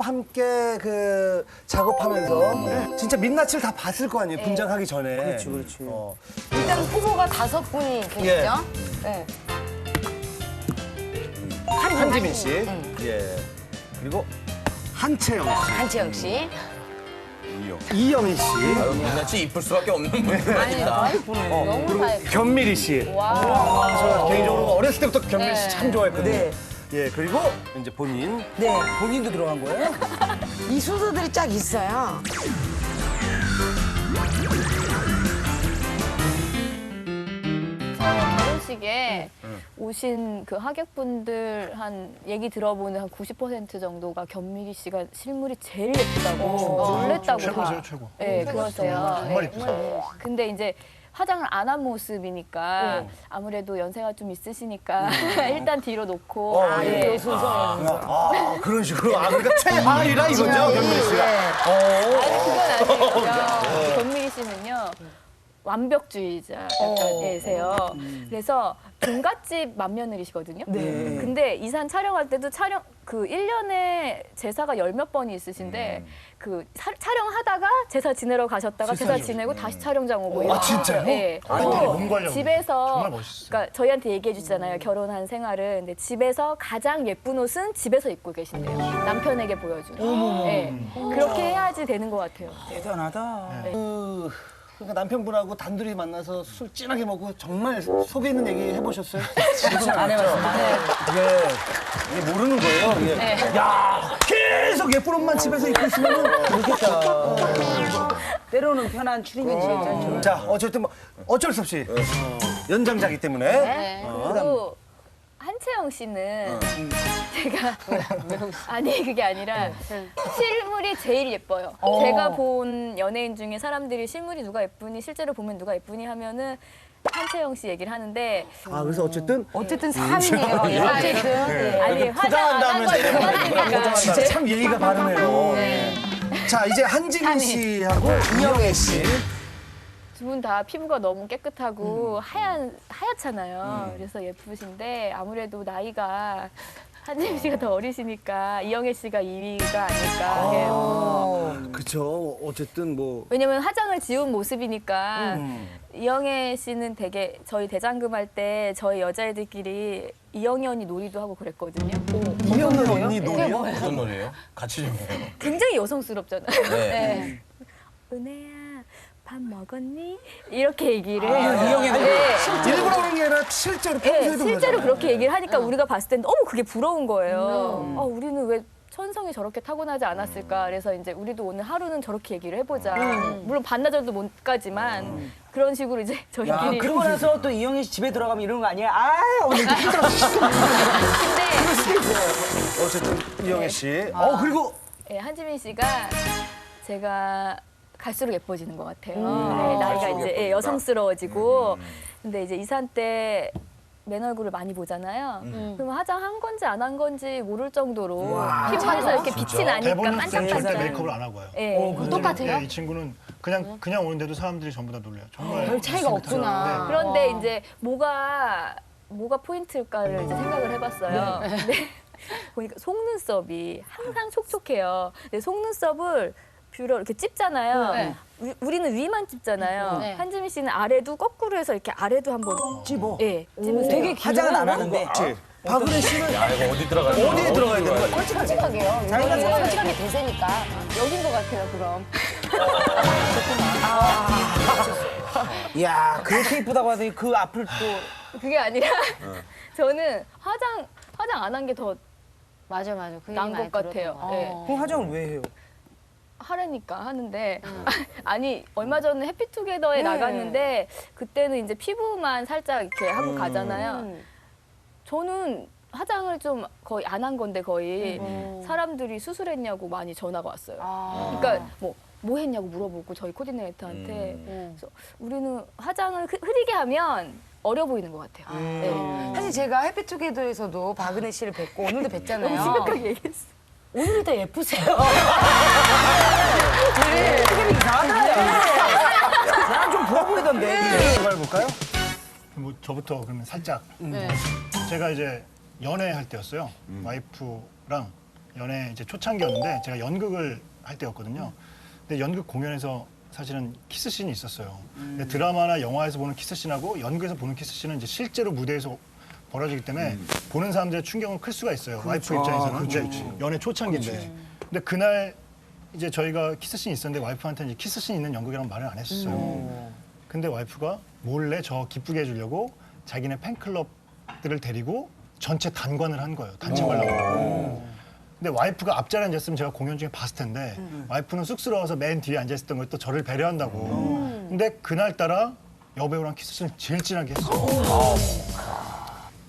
함께 그 작업하면서 진짜 민낯을 다 봤을 거 아니에요 분장하기 전에. 그렇지, 그렇지. 어. 일단 후보가 다섯 분이 계시죠? 네. 한지민 씨, 예. 그리고 한채영 씨, 한채영 씨. 이영희 씨, 민낯이 이쁠 수밖에 없는 분들 아니, 다 예쁘네. 어, 너무 그리고 다 예쁘네. 견미리 씨. 와. 저 개인적으로 어렸을 때부터 견미리 씨참 좋아했거든요. 네. 예, 그리고 이제 본인. 네, 본인도 들어간 거예요? 이 순서들이 쫙 있어요. 결혼식에 오신 그 하객분들 한 얘기 들어보는 한 90% 정도가 견미리 씨가 실물이 제일 예쁘다고 놀랬다고 다. 최고. 네, 그러세요. 정말 네. 이쁘세요. 근데 이제 화장을 안 한 모습이니까 아무래도 연세가 좀 있으시니까 일단 뒤로 놓고 어, 네. 아, 그런 식으로. 아, 그러니까 최하위라 이거죠, 견미리 씨가. 아니 그건 아니고요. 권미리 씨는요. 완벽주의자세요. 그래서 종갓집 맏며느리시거든요. 근데 이산 촬영할 때도 촬영 그 1년에 제사가 열 몇 번이 있으신데 그 사- 촬영하다가 제사 지내러 가셨다가 제사 지내고 다시 촬영장 오고 아, 진짜요? 네. 아니, 몸 관련 집에서 정말 멋있어요. 그러니까 저희한테 얘기해 주잖아요. 결혼한 생활은. 근데 집에서 가장 예쁜 옷은 집에서 입고 계신대요. 남편에게 보여주는. 네. 그렇게 해야지 되는 것 같아요. 대단하다. 그, 그러니까 남편분하고 단둘이 만나서 술 진하게 먹고 정말 속에 있는 얘기 해보셨어요? 안 해봤어요. 이게, 이게 모르는 거예요. 이게. 야 계속 예쁜 옷만 집에서 입고 있으면 모르겠다. 때로는 편한 출입이지. 어. 자, 어쨌든 뭐 어쩔 수 없이 어, 연장자기 때문에 네. 그리고 한채영 씨는 제가 아니 그게 아니라 실물이 제일 예뻐요. 제가 본 연예인 중에 사람들이 실물이 누가 예쁘니 실제로 보면 누가 예쁘니 하면은 한채영 씨 얘기를 하는데 아 그래서 어쨌든 어쨌든 3이네요. 어쨌든. 아니 화장 안한걸 그만하니까 진짜 참 예의가 바르네요. 자 이제 한지민 씨하고 이영애 씨. 두 분 다 피부가 너무 깨끗하고 하얀 하얗잖아요. 그래서 예쁘신데 아무래도 나이가 한지민 씨가 더 어리시니까 이영애 씨가 2위가 아닐까. 예. 그쵸. 어쨌든 뭐 왜냐면 화장을 지운 모습이니까 이영애 씨는 되게 저희 대장금 할 때 저희 여자애들끼리 이영애 언니 놀이도 하고 그랬거든요. 이영애 언니 노래요? 무슨 노래예요? 같이 좀 해요. 굉장히 여성스럽잖아요. 네. 네. 은혜야 밥 먹었니? 이렇게 얘기를 이영애 언니. 네. 일부러 그런 게 아니라 실제로 네, 평소에도 실제로 그러잖아요. 그렇게 얘기를 하니까 우리가 봤을 땐 너무 그게 부러운 거예요. 아, 우리는 왜 천성이 저렇게 타고나지 않았을까? 그래서 이제 우리도 오늘 하루는 저렇게 얘기를 해보자. 물론 반나절도 못 가지만 그런 식으로 이제 야, 저희끼리. 그러고 나서 또 이영애 씨 집에 들어가면 이러는 거 아니에요? 아, 오늘도 힘들어. 근데 어쨌든 이영애 씨. 어 그리고 예, 한지민 씨가 제가 갈수록 예뻐지는 것 같아요. 네, 나이가 이제 예, 여성스러워지고. 근데 이제 이산 때. 맨 얼굴을 많이 보잖아요. 그러면 화장 한 건지 안 한 건지 모를 정도로 피부에서 이렇게 빛이 나니까 대본은 절대 반짝반짝. 메이크업을 안 하고 와요. 예. 똑같아요? 네, 이 친구는 그냥 그냥 오는데도 사람들이 전부 다 놀래요. 정말 별 차이가 없구나. 그런데 이제 뭐가 뭐가 포인트일까를 이제 생각을 해봤어요. 근데 보니까 속눈썹이 항상 촉촉해요. 근데 속눈썹을 뷰러 이렇게 찝잖아요. 네. 우- 우리는 위만 찝잖아요. 네. 한지민 씨는 아래도 거꾸로 해서 이렇게 아래도 한번 찝어. 예, 찝으세요. 되게 화장은 안 하는데. 그치. 박은혜 씨는 야 이거 어디 들어가야 돼? 어디에 들어가야 되는 거야? 솔직하게요. 이거는 솔직하게 대세니까. 여긴 것 같아요, 그럼. 이야, 그렇게 이쁘다고 하더니 그 앞을 또. 그게 아니라 저는 화장 화장 안 한 게더 맞아, 맞아. 그 나은 얘기 많이 것 같아요. 들었던 거. 네. 어. 그럼 화장을 왜 해요? 하라니까 하는데 아니 얼마 전에 해피투게더에 나갔는데 그때는 이제 피부만 살짝 이렇게 하고 가잖아요. 음. 저는 화장을 좀 거의 안 한 건데 거의 음. 사람들이 수술했냐고 많이 전화가 왔어요. 아. 그러니까 뭐. 뭐 했냐고 물어보고 저희 코디네이터한테 음. 그래서 우리는 화장을 흐- 흐리게 하면 어려 보이는 것 같아요. 네. 사실 제가 해피투게더에서도 박은혜 씨를 뵙고 오늘도 뵀잖아요. 너무 심각하게 얘기했어. 오늘이 더 예쁘세요. 되게 이상하다. 나랑 좀 부어 보이던데. 들어가 볼까요? 뭐 저부터 그러면 살짝 네. 제가 이제 연애할 때였어요. 와이프랑 연애 이제 초창기였는데 제가 연극을 할 때였거든요. 근데 연극 공연에서 사실은 키스 씬이 있었어요. 근데 드라마나 영화에서 보는 키스 씬하고 연극에서 보는 키스 씬은 이제 실제로 무대에서 벌어지기 때문에 보는 사람들의 충격은 클 수가 있어요. 와이프 입장에서는. 근데 연애 초창기인데. 근데 그날 이제 저희가 키스 씬이 있었는데 와이프한테 이제 키스 씬 있는 연극이라는 말을 안 했었어요. 근데 와이프가 몰래 저 기쁘게 해주려고 자기네 팬클럽들을 데리고 전체 단관을 한 거예요. 단체 관람을. 근데 와이프가 앞자리에 앉았으면 제가 공연 중에 봤을 텐데 와이프는 쑥스러워서 맨 뒤에 앉아있었던 걸 또 저를 배려한다고. 근데 그날따라 여배우랑 키스를 제일 진하게 했어요.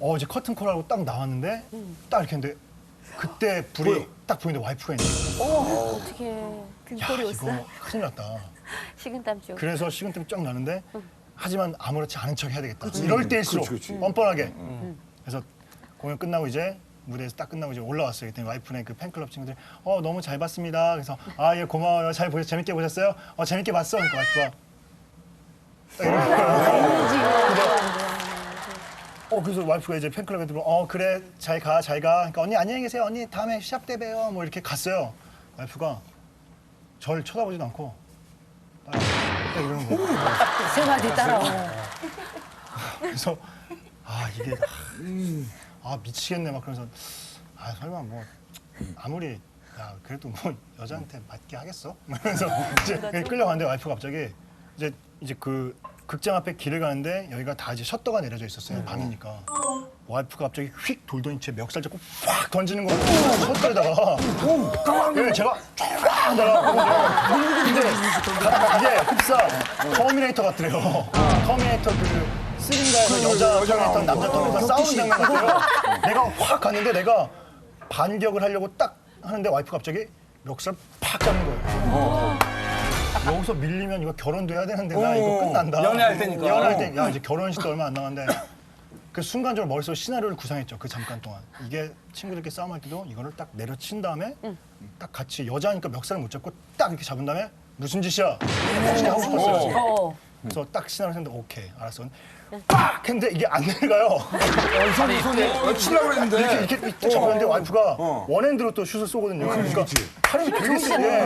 어 이제 커튼콜 하고 딱 나왔는데 딱 이렇게 했는데 그때 불이 딱 보이는데 와이프가 있는 거예요. 어떻게 야 등골이 이거 오어 큰일 났다. 식은땀 좀. 그래서 식은땀이 쫙 나는데 하지만 아무렇지 않은 척 해야 되겠다. 이럴 때일수록 뻔뻔하게. 그래서 공연 끝나고 이제 무대에서 딱 끝나고 이제 올라왔어요. 그랬더니 와이프네 그 팬클럽 친구들이 어 너무 잘 봤습니다. 그래서 아 예 고마워요. 잘 보셨 재밌게 보셨어요? 어 재밌게 봤어. 그러니까 와이프가 딱 이러는 거예요. 근데 어 그래서 와이프가 이제 팬클럽에 들어 어 그래 잘 가 잘 가. 그러니까 언니 안녕히 계세요. 언니 다음에 시합 때 봬요. 뭐 이렇게 갔어요. 와이프가 저를 쳐다보지도 않고 딱, 딱 이러는 거예요. 세 마디 따라와. 그래서 아 이게 아, 아, 미치겠네 막 그래서 아 설마 뭐 아무리 야 그래도 뭐 여자한테 맞게 하겠어? 그래서 이제 끌려가는데 와이프 가 갑자기 이제 이제 그 극장 앞에 길을 가는데 여기가 다 이제 셔터가 내려져 있었어요 방이니까. 와이프가 갑자기 휙 돌더니 제 멱살 잡고 확 던지는 거예요 셔터에다가 예, 제가 쫙 날아가고 근데 이게 흡사 터미네이터 같더래요. 터미네이터 그 쓰린가에서 여자 터미네이터 남자 터미네이터 싸우는 장면 같아요. 내가 확 갔는데 내가 반격을 하려고 딱 하는데 와이프가 갑자기 멱살 팍 잡는 거예요 여기서 밀리면 이거 결혼도 해야 되는데 나 이거 끝난다. 연애할 때니까. 연애할 때. 야 이제 결혼식도 얼마 안 남았는데 그 순간적으로 머릿속에 시나리오를 구상했죠. 그 잠깐 동안. 이게 친구들끼리 싸움할 때도 이거를 딱 내려친 다음에 딱 같이 여자니까 멱살을 못 잡고 딱 이렇게 잡은 다음에 무슨 짓이야? 확실히 하고 싶었어요. 어. 그래서 딱 시나리오 했는데 오케이 알았어. 빡! 했는데 이게 안 내려가요. 손이 손이. 치려고 했는데. 이렇게 이렇게 이렇게 잡았는데 와이프가 원핸드로 또 슛을 쏘거든요. 그러니까 팔이 되게 세게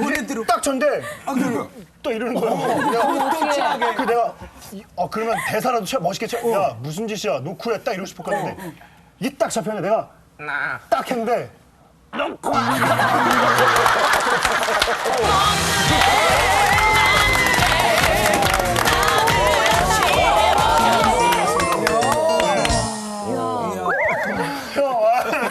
원핸드로. 딱 쳤는데 또 이러는 거야. 그 내가 이- 어 그러면 대사라도 쳐 멋있게 쳐. 야 무슨 짓이야? 노쿠야 딱 이러고 싶었거든데 이게 딱 잡혔는데 내가 딱 했는데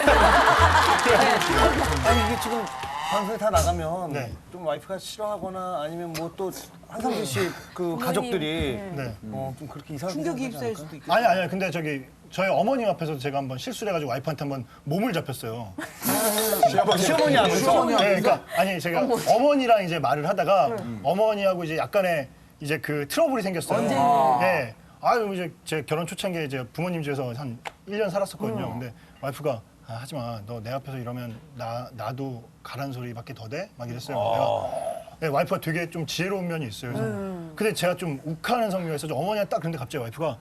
아니 이게 지금 방송에 다 나가면 네. 좀 와이프가 싫어하거나 아니면 뭐 또 한상진 씨그 가족들이 네. 어, 좀 그렇게 이상하게 충격이 생각하지 입사일 않을까? 수도 있고. 아니 아니 근데 저기 저희 어머님 앞에서 제가 한번 실수를 해가지고 와이프한테 한번 몸을 잡혔어요. 시어머니 하면서 네, 그러니까 아니 제가 어머니랑 이제 말을 하다가 어머니하고 이제 약간의 이제 그 트러블이 생겼어요. 네. 아유 이제 제 결혼 초창기에 이제 부모님 집에서 한 1년 살았었거든요. 근데 와이프가 아, 하지 마. 너 내 앞에서 이러면 나 나도 가란 소리밖에 더 돼? 막 이랬어요. 내가 네, 와이프가 되게 좀 지혜로운 면이 있어요. 그래서 근데 제가 좀 욱하는 성격에서 좀 어머니가 딱 그런데 갑자기 와이프가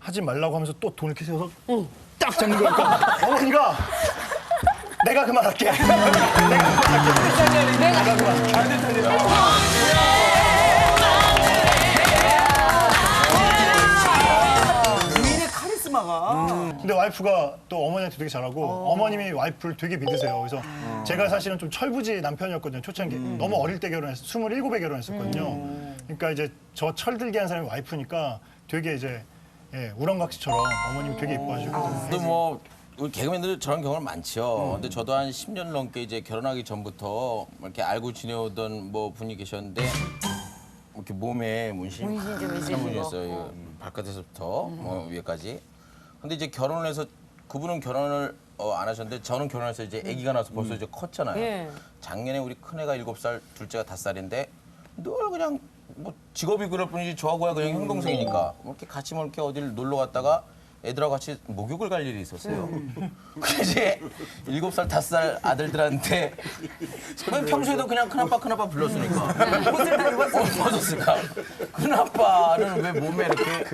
하지 말라고 하면서 또 돈을 이렇게 세워서 딱 잡는 거예요. 그러니까 어머니가 내가 그만할게. 부인의 카리스마가. 근데 와이프가 또 어머니한테 되게 잘하고 어. 머님이 와이프를 되게 믿으세요. 그래서 제가 사실은 좀 철부지 남편이었거든요. 초창기 너무 어릴 때 결혼했어. 27에 결혼했었거든요. 그러니까 이제 저 철들게 한 사람이 와이프니까 되게 이제 예, 우렁각시처럼 어머님이 되게 이뻐하시고 또뭐 우리 개그맨들 저런 경우는 많죠. 근데 저도 한 10년 넘게 이제 결혼하기 전부터 이렇게 알고 지내오던 뭐 분이 계셨는데 이렇게 몸에 문신 문신 좀 있으신 큰 분이었어요. 이 발끝에서부터 뭐 위에까지. 근데 이제 결혼을 해서 그분은 결혼을 어, 안 하셨는데 저는 결혼해서 이제 아기가 나서 벌써 이제 컸잖아요. 예. 작년에 우리 큰애가 일곱 살, 둘째가 다섯 살인데 늘 그냥 뭐 직업이 그럴 뿐이지 저하고야 그냥 형 동생이니까 뭐 이렇게 같이 뭐 이렇게 어디를 놀러 갔다가 애들하고 같이 목욕을 갈 일이 있었어요. 그래서 이제 일곱 살, 다섯 살 아들들한테 그냥 평소에도 그냥 큰아빠, 큰아빠 불렀으니까 옷을 다 입었으니까 큰아빠는 왜 몸에 이렇게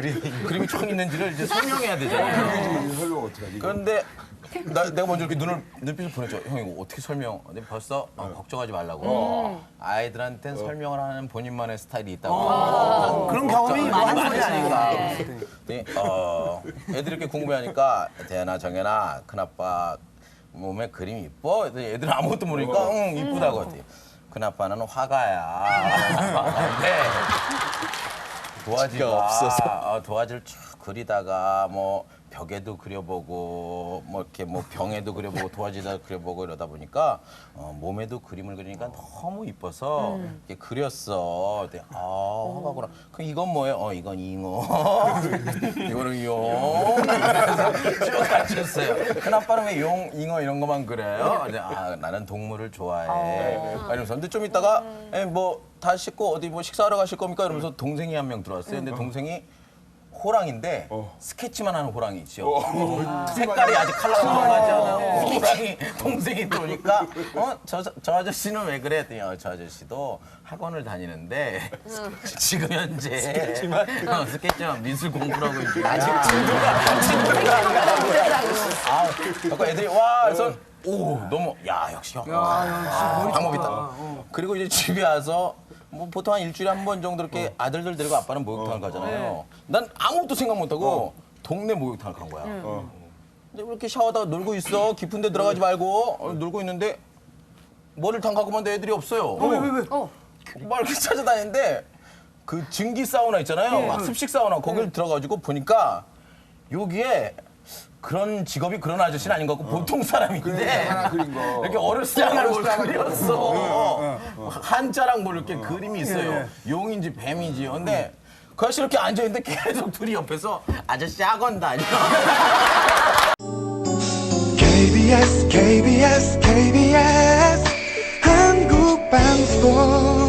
그림이 쫙 있는지를 이제 설명해야 되잖아요. 설명 어떻게 하지? 그런데 나, 내가 먼저 이렇게 눈을 눈빛을 보냈죠. 형 이거 어떻게 설명? 근데 벌써 어, 걱정하지 말라고. 아이들한테는 설명을 하는 본인만의 스타일이 있다고. 그런 경험이 많으니까. 아니에요. 네, 어, 애들이 이렇게 궁금해하니까 대현아 정현아 큰아빠 몸에 그림이 이뻐? 애들은 아무것도 모르니까 응 이쁘다고 했더니 큰아빠는 화가야. 네. 도화지가 없어서 어, 도화지를 쭉 그리다가 뭐 벽에도 그려보고 뭐 이렇게 뭐 병에도 그려보고 도화지에다 그려보고 이러다 보니까 어, 몸에도 그림을 그리니까 너무 이뻐서 이렇게 그렸어. 그랬더니 아 화가구나. 그럼 이건 뭐예요? 어 이건 잉어. 이거는 용. 그래서 쭉 가르쳤어요. 큰 아빠는 왜 용, 잉어 이런 것만 그래요? 근데 아 나는 동물을 좋아해. 막 이러면서 근데 좀 있다가 에, 뭐 다 씻고 어디 뭐 식사하러 가실 겁니까? 이러면서 동생이 한 명 들어왔어요. 근데 동생이 호랑인데 스케치만 하는 호랑이 있죠. 색깔이 아직 컬러가 들어가지 않아요. 호랑이 동생이 들어오니까. 어? 저, 저, 저 아저씨는 왜 그래? 했더니 어, 저 아저씨도 학원을 다니는데 지금 현재 스케치만, 어, 스케치만 미술 공부를 하고 있는 아직 진도가 진도가 안 가고 아, 애들이 와 그래서 오 너무 야 역시 형. 아, 방법 있다. 그리고 이제 집에 와서 뭐 보통 한 일주일에 한 번 정도 이렇게 아들들 데리고 아빠는 목욕탕을 가잖아요. 난 아무것도 생각 못하고 동네 목욕탕을 간 거야. 근데 왜 이렇게 샤워하다가 놀고 있어. 깊은 데 들어가지 말고 어, 놀고 있는데 머리를 담가고만 내 애들이 없어요. 왜, 왜, 왜? 막 이렇게 찾아다니는데 그 증기 사우나 있잖아요. 막 습식 사우나 거길 들어가지고 보니까 여기에 그런 직업이 그런 아저씨는 아닌 것 같고 보통 사람인데 하나 그린 거. 이렇게 어르신장을 뭘 그렸어. 한자랑 뭐 이렇게 그림이 있어요. 용인지 뱀인지. 근데 그 아저씨 이렇게 앉아있는데 계속 둘이 옆에서 아저씨 학원 다녀. KBS KBS KBS 한국방송